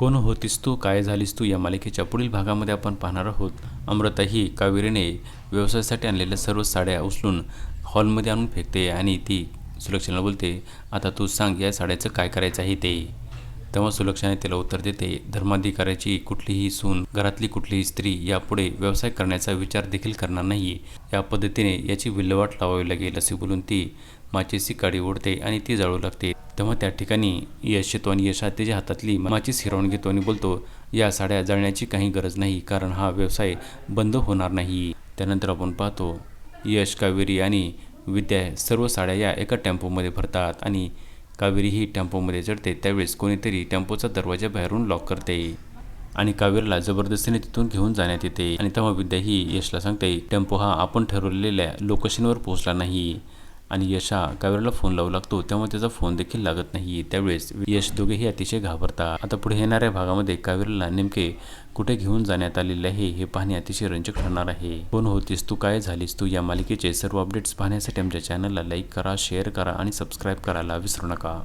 कोण होतीस तू? काय झालीस तू? या मालिकेच्या पुढील भागामध्ये आपण पाहणार आहोत. अमृता ही कावेरीने व्यवसायासाठी आणलेल्या सर्व साड्या उचलून हॉलमध्ये आणून फेकते आणि ती सुलक्षणाला बोलते आता तू सांग या साड्याचं काय करायचं आहे ते? तेव्हा सुलक्षाने त्याला उत्तर देते धर्माधिकाऱ्याची कुठलीही सून घरातली कुठलीही स्त्री यापुढे व्यवसाय करण्याचा विचार देखील करणार नाही या पद्धतीने याची विल्हेवाट लावावी लागेल असे बोलून ती माचीसी काडी ओढते आणि ती जाळू लागते. तेव्हा त्या ठिकाणी यश येतो आणि यश त्याच्या हातातली माचीस हिरावून घेतो आणि बोलतो या साड्या जाळण्याची काही गरज नाही कारण हा व्यवसाय बंद होणार नाही. त्यानंतर आपण पाहतो यश कावेरी आणि विद्या सर्व साड्या या एका टेम्पोमध्ये भरतात आणि कावेरी ही टेम्पोमध्ये चढते त्यावेळेस कोणीतरी टेम्पोचा दरवाजा बाहेरून लॉक करते. आणि कावेरीला जबरदस्तीने तिथून घेऊन जाण्यात येते. आणि तेव्हा विद्या ही यशला सांगते टेम्पो हा आपण ठरवलेल्या लोकेशनवर पोहोचला नाही. आणि यशा कावेरीला फोन लावू लागतो तेव्हा त्याचा फोन देखील लागत नाही. त्यावेळेस यश दोघेही अतिशय घाबरतात. आता पुढे येणाऱ्या भागामध्ये कावेरीला नेमके कुठे घेऊन जाण्यात आलेले आहे हे पाहणे अतिशय रंजक ठरणार आहे. कोण होतीस? तू काय झालीस? तू या मालिकेचे सर्व अपडेट्स पाहण्यासाठी आमच्या चॅनलला लाईक करा शेअर करा आणि सबस्क्राईब करायला विसरू नका.